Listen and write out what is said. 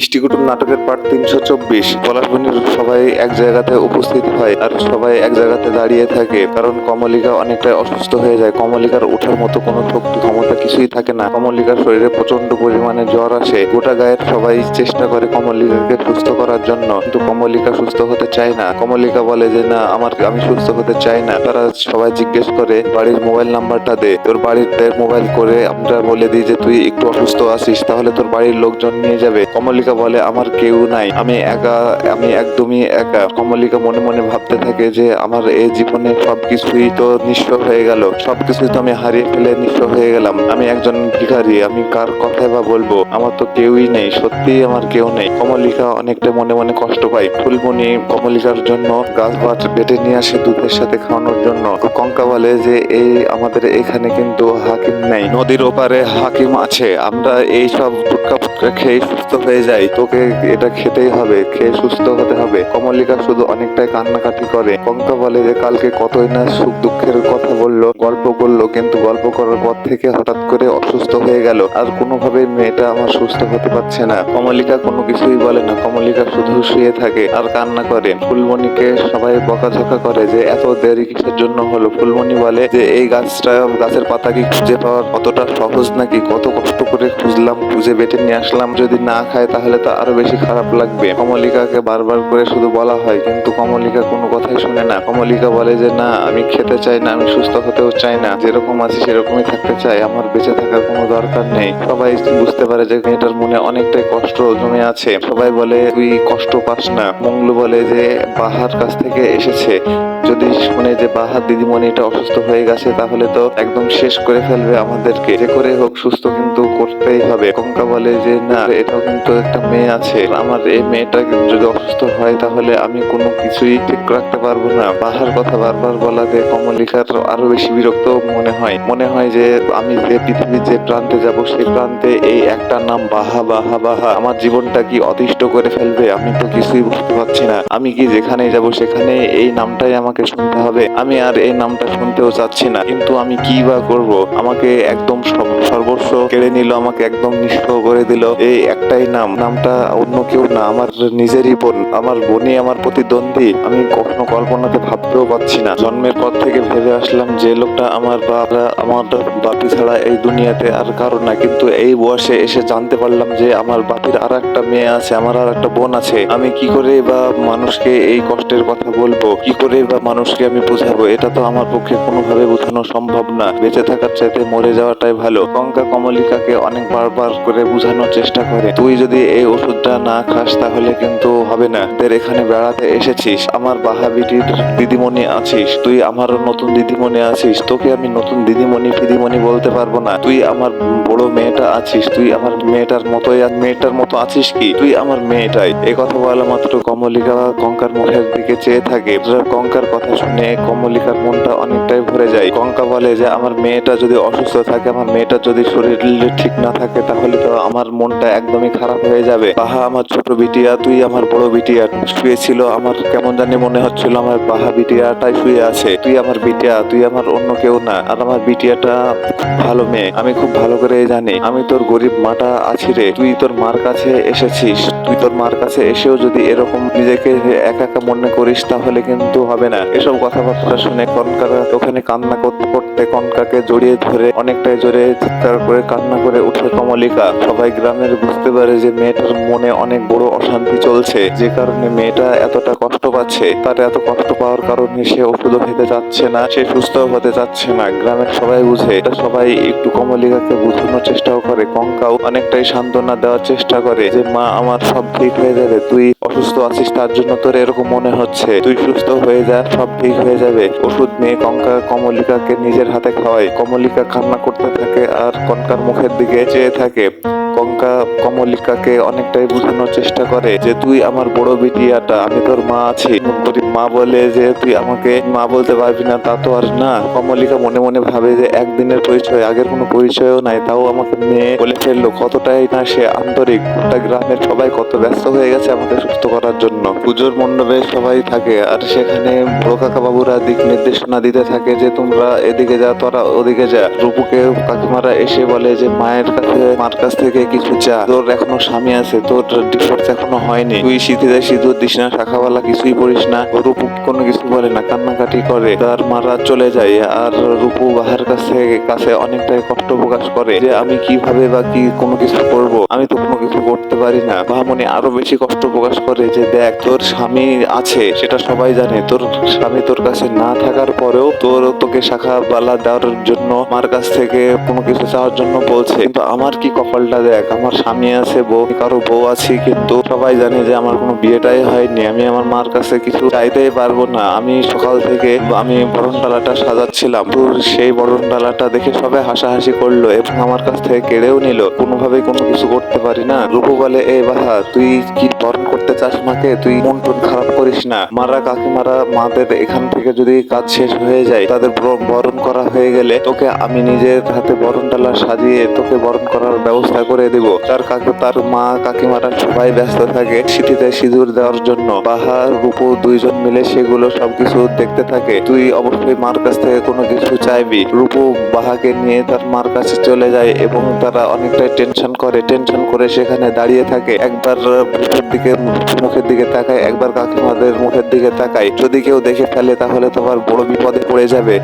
বৃষ্টিকুটুম নাটকের পার্ট তিনশো চব্বিশ। পলাশবনির সবাই এক জায়গাতে উপস্থিত হয় আর সবাই এক জায়গাতে দাঁড়িয়ে থাকে। কারণ কমলিকা অনেকটাই অসুস্থ হয়ে যায়। কমলিকার ওঠার মতো কোনো শক্তি, ক্ষমতা কিছুই থাকে না। কমলিকার শরীরে প্রচণ্ড পরিমাণে জ্বর আসে। গোটা গায়ের সবাই চেষ্টা করে কমলিকাকে সুস্থ করার জন্য। কিন্তু কমলিকা সুস্থ হতে চায় না। কমলিকা বলে যে, না, আমার, আমি সুস্থ হতে চাই না। তারা সবাই জিজ্ঞেস করে, বাড়ির মোবাইল নাম্বারটা দে। তোর বাড়িতে মোবাইল করে আমরা বলে দিই যে, তুই একটু অসুস্থ আছিস, তাহলে তোর বাড়ির লোকজন নিয়ে যাবে। কমলিকা বলে, আমার কেউ নাই। আমি একা, আমি একদমই একা। কমলিকা মনে মনে ভাবতে থাকে যে, আমার এই জীবনে সবকিছুই তো নিঃস্ব হয়ে গেল। সবকিছুই তো আমি হারিয়ে ফেলে নিঃস্ব হয়ে গেলাম। আমি একজন ভিখারি, আমি কার কথাই বা বলব? আমার তো কেউই নেই সত্যি আমার কেউ নেই। কমলিকা অনেকটা মনে মনে কষ্ট পায়। ফুলমণি কমলিকার জন্য গাছ বাছ বেটে নিয়ে আসে দুধের সাথে খাওয়ানোর জন্য। কঙ্কা বলে যে, এই আমাদের এখানে কিন্তু হাকিম নেই। নদীর ওপারে হাকিম আছে। আমরা এই সব ফুটকা ফুটকা খেয়ে সুস্থ হয়ে যাই। তোকে এটা খেতেই হবে, খেয়ে সুস্থ হতে হবে। কমলিকা শুধু অনেকটাই কান্নাকাটি করে। কঙ্কা বলে যে, কালকে কতই না সুখ দুঃখের কথা বলল, গল্প করল, কিন্তু গল্প করার পর থেকে হঠাৎ করে অসুস্থ হয়ে গেল। আর কোনোভাবে মেয়েটা আমার সুস্থ হতে পারছে না। কমলিকা কোনো কিছুই বলে না। কমলিকা শুধু শুয়ে থাকে আর কান্না করে। ফুলমণিকে সবাই বকাঝকা করে যে, এত দেরি কিসের জন্য হলো? ফুলমণি বলে যে, এই গাছটা, গাছের পাতা কি খুঁজে পাওয়ার কতটা সহজ নাকি? কত কষ্ট করে খুঁজলাম, খুঁজে বেটে নিয়ে আসলাম। যদি না খায় তাহলে তো আরও বেশি খারাপ লাগবে। কমলিকাকে বারবার করে শুধু বলা হয়, কিন্তু কমলিকা কোনো কথাই শুনে না। কমলিকা বলে যে, না, আমি খেতে চাই না, আমি সুস্থ হতেও চাই না। যেরকম আছি সেরকমই থাকতে চাই। আমার বেঁচে থাকার কোনো দরকার নেই। সবাই বুঝতে পারে যে, মেয়েটার মনে অনেকটাই কষ্ট জমে আছে। সবাই বলে, তুই কষ্ট পাস না। মঙ্গলু বলে যে, বাহার কাছ থেকে এসেছে। যদি শুনে যে, বাহার দিদিমণিটা অসুস্থ হয়ে গেছে, তাহলে তো একদম শেষ করে ফেলবে আমাদেরকে। যে করে হোক, সুস্থ কিন্তু করতেই হবে। কঙ্কা বলে যে, না, এটাও কিন্তু একটা মেয়ে আছে, আমার এই মেয়েটা যদি অসুস্থ হয় তাহলে আমি কোনো কিছুই ঠিক রাখতে পারব না। বাহার কথা বারবার বলাতে কমলিকার আরও বেশি বিরক্ত মনে হয়। মনে হয় যে আমি যে পৃথিবীর যে প্রান্তে যাব, সেই প্রান্তে এই একটা নাম বাহা বাহা বাহা। আমার জীবনটা কি অতিষ্ঠ করে ফেলবে? আমি তো কিছুই বুঝতে পারছি না। আমি কি যেখানে যাব, সেখানে এই নামটাই আমাকে শুনতে হবে? আমি আর এই নামটা শুনতেও চাচ্ছি না। কিন্তু আমি কি বা করব? আমাকে একদম সব- সর্বস্ব কেড়ে নিল, আমাকে একদম নিঃস্ব করে দিল। এই একটাই নাম, নামটা অন্য কেউ না, আমার নিজেরই বোন, আমার বোনই আমার প্রতিদ্বন্দ্বী। আমি কখনো কল্পনাতে ভাবতেও পারছি না। জন্মের পর থেকে ভেবে আসলাম যে, লোকটা আমার বাবা আমার বাপি ছাড়া এই দুনিয়াতে আর কারও না। কিন্তু এই বয়সে এসে জানতে পারলাম যে, আমার বাপির আর একটা মেয়ে আছে, আমার আর একটা বোন আছে। আমি কি করে বা মানুষকে এই কষ্টের কথা বলব? কি করে বা মানুষকে আমি বোঝাবো? এটা তো আমার পক্ষে কোনোভাবে বোঝানো সম্ভব না। বেঁচে থাকার চাইতে মরে যাওয়াটাই ভালো। কঙ্কা কমলিকাকে অনেক বারবার করে বোঝানোর চেষ্টা করে, তুই যদি এই ওষুধটা না খাস তাহলে কিন্তু হবে না। তোর এখানে বেড়াতে এসেছিস, আমার বাহাবিটির দিদিমণি আছিস, তুই আমার নতুন দিদিমণি আছিস, তোকে আমি নতুন দিদিমণি ফিদিমণি বলতে পারব না। তুই আমার বড় মেয়েটা আছিস, তুই আমার মেয়েটার মতোই মেয়েটার মতো আছিস কি? তুই আমার মেয়েটাই। এই কথা বলা মাত্র কমলিকা কঙ্কার মুখের দিকে চেয়ে থাকে। কঙ্কার কথা শুনে কমলিকার মনটা অনেকটাই ভরে যায়। কঙ্কা বলে যে, আমার মেয়েটা যদি অসুস্থ থাকে, আমার মেয়েটা যদি শরীর ঠিক না থাকে, তাহলে তো আমার মনটা একদমই খারাপ হয়ে যাবে। বাহা, আমার ছোট বিটিয়া, তুই আমার বড় বিটিয়া। শুয়েছিল, আমার কেমন জানি মনে হচ্ছিল, আমার বাহা বিটিয়াটাই শুয়ে আছে। তুই আমার বিটিয়া, তুই আমার অন্য কেউ না, আর আমার বিটিয়াটা ভালো মেয়ে। আমি খুব ভালো করে জানি। আমি তোর গরিব মাটা আছি রে। তুই তোর মার কাছে এসেছিস। তুই তোর মার কাছে এসেও যদি এরকম নিজেকে একা একা মনে করিস তাহলে কিন্তু হবে না। এসব কথাবার্তা শুনে কনকারা ওখানে কান্না করতে করতে কনকাকে জড়িয়ে ধরে অনেকটাই জোরে চিৎকার করে কান্না করে উঠে কমলিকা। সবাই গ্রামের বুঝতে পারে যে মেয়েটার মনে অনেক বড় অশান্তি চলছে। যে কারণে মেয়েটা এতটা কষ্ট পাচ্ছে, তার এত কষ্ট পাওয়ার কারণে সে ওষুধও খেতে যাচ্ছে না, সে সুস্থ হতে যাচ্ছে না। গ্রামের সবাই বুঝে, এটা সবাই একটু কমলিকাকে বোঝানোর চেষ্টাও করে কঙ্কাও অনেকটাই সান্ত্বনা দেওয়ার চেষ্টা করে যে, মা, আমার সব ঠিক হয়ে যাবে, তুই অসুস্থ আছিস, তার জন্য তোর এরকম মনে হচ্ছে। তুই সুস্থ হয়ে যা, সব ঠিক হয়ে যাবে। ওষুধ নিয়ে কঙ্কা কমলিকাকে নিজের হাতে খাওয়ায়। কমলিকা কান্না করতে থাকে আর কনকার মুখের দিকে চেয়ে থাকে। কঙ্কা কমলিকাকে অনেকটাই বোঝানোর চেষ্টা করে যে, তুই আমার বড় বিটিয়াটা, আমি তোর মা আছি। মা বলে যে, তুই আমাকে মা বলতে পারবি না, তা তো আর না। কমলিকা মনে মনে ভাবে যে, একদিনের পরিচয়, আগের কোনো পরিচয়ও নাই, তাও আমাকে মেয়ে বলে ফেলল। কতটাই না সে আন্তরিক। গোটা গ্রামের সবাই কত ব্যস্ত হয়ে গেছে আমাকে সুস্থ করার জন্য। পুজোর মণ্ডপে সবাই থাকে, আর সেখানে বড় কাকা বাবুরা দিক নির্দেশনা দিতে থাকে যে, তোমরা এদিকে যা, তোরা ওদিকে যা। রূপুকে কাকিমারা এসে বলে যে, মায়ের কাছে, মার কাছ থেকে কিছু চা তোর এখনও স্বামী আছে, তোর ডিভোর্স এখনও হয়নি। তুই শীতে সিঁদুর দিস না, শাখাওয়ালা কিছুই পড়িস না। রূপু কোনো কিছু বলে না, কান্নাকাটি করে। তার মারা চলে যায় আর রূপু বাহার কাছে কাছে অনেকটাই কষ্ট প্রকাশ করে যে আমি কীভাবে বা কি কোনো কিছু করব। আমি তো কোনো কিছু করতে পারি না। ভামনি আরও বেশি কষ্ট প্রকাশ করে যে, দেখ, তোর স্বামী আছে, সেটা সবাই জানে। তোর স্বামী তোর কাছে না থাকার পরেও তোর, তোকে শাখা বালা দেওয়ার জন্য আমার কাছ থেকে কোনো কিছু চাওয়ার জন্য বলছে। কিন্তু আমার কি কপালটা দেখ, আমার স্বামী আছে, বউ কারও বউ আছে, কিন্তু সবাই জানে যে আমার কোনো বিয়েটাই হয়নি। আমি আমার মার কাছে কিছু চাইতেই পারব না। আমি সকাল থেকে আমি বরণ ডালাটা সাজাচ্ছিলাম। তোর সেই বরণ ডালাটা দেখে সবাই হাসাহাসি করল এবং আমার কাছ থেকে কেড়েও নিল। কোনোভাবে কোনো কিছু করতে পারি না। রূপু বলে এ বাহা, তুই কি বরণ করতে চাস মাকে? তুই মন টন খারাপ করিস না। মারা কাকিমারা মাদের এখান থেকে যদি কাজ শেষ হয়ে যায়, তাদের বরণ করা হয়ে গেলে তোকে আমি নিজের হাতে বরণ ডালা সাজিয়ে তোকে বরণ করার ব্যবস্থা করে দেব। তার কাকে তার মা কাকিমারা সবাই ব্যস্ত থাকে সিটিতে সিঁদুর দেওয়ার জন্য। বাহা রূপু দুইজন মিলে সেগুলো সবকিছু দেখতে থাকে। তুই অবশ্যই মার কাছ থেকে কোনো কিছু চাইবি। রূপু বাহাকে নিয়ে তার মার কাছে চলে যায় এবং তারা অনেকটাই টেনশন করে। টেনশন করে সেখানে দাঁড়িয়ে থাকে। একবার দিকে মুখের দিকে তাকায় একবার কাকিমাদের মুখের দিকে তাকায়। যদি কেউ দেখে ফেলে তাহলে তোমার বড় বিপদে পড়ে যাবে।